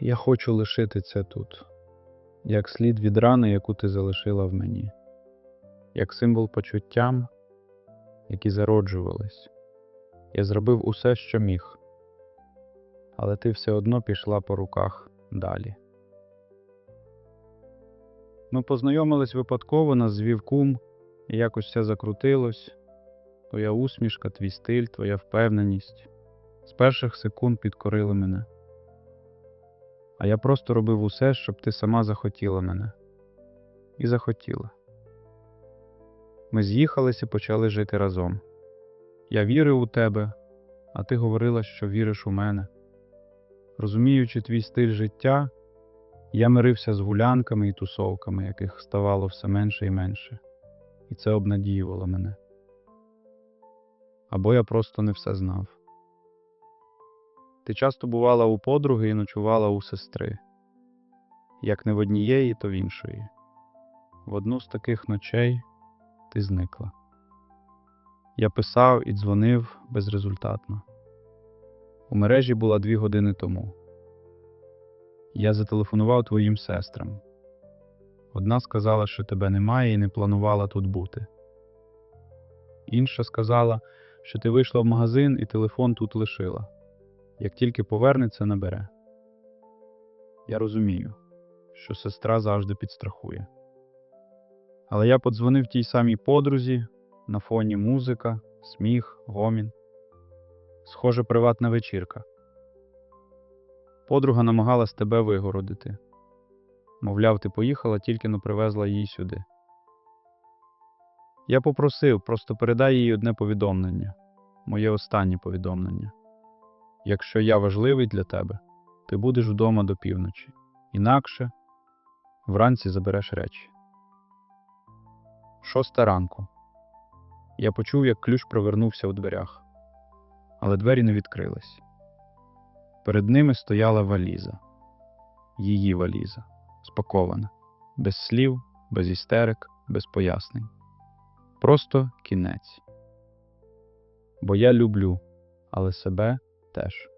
Я хочу лишити це тут, як слід від рани, яку ти залишила в мені, як символ почуттям, які зароджувались. Я зробив усе, що міг, але ти все одно пішла по руках далі. Ми познайомились випадково, нас звів кум, і якось все закрутилось. Твоя усмішка, твій стиль, твоя впевненість з перших секунд підкорили мене. А я просто робив усе, щоб ти сама захотіла мене. І захотіла. Ми з'їхались і почали жити разом. Я вірив у тебе, а ти говорила, що віриш у мене. Розуміючи твій стиль життя, я мирився з гулянками і тусовками, яких ставало все менше і менше, і це обнадіювало мене. Або я просто не все знав. Ти часто бувала у подруги і ночувала у сестри, як не в однієї, то в іншої. В одну з таких ночей ти зникла. Я писав і дзвонив безрезультатно. У мережі була дві години тому. Я зателефонував твоїм сестрам. Одна сказала, що тебе немає і не планувала тут бути. Інша сказала, що ти вийшла в магазин і телефон тут лишила. Як тільки повернеться, набере. Я розумію, що сестра завжди підстрахує. Але я подзвонив тій самій подрузі, на фоні музика, сміх, гомін. Схоже, приватна вечірка. Подруга намагалась тебе вигородити. Мовляв, ти поїхала, тільки но привезла її сюди. Я попросив, просто передай їй одне повідомлення, моє останнє повідомлення. Якщо я важливий для тебе, ти будеш вдома до півночі. Інакше вранці забереш речі. Шоста ранку. Я почув, як ключ провернувся у дверях, але двері не відкрились. Перед ними стояла валіза, її валіза, спакована, без слів, без істерик, без пояснень. Просто кінець. Бо я люблю, але себе alapítás.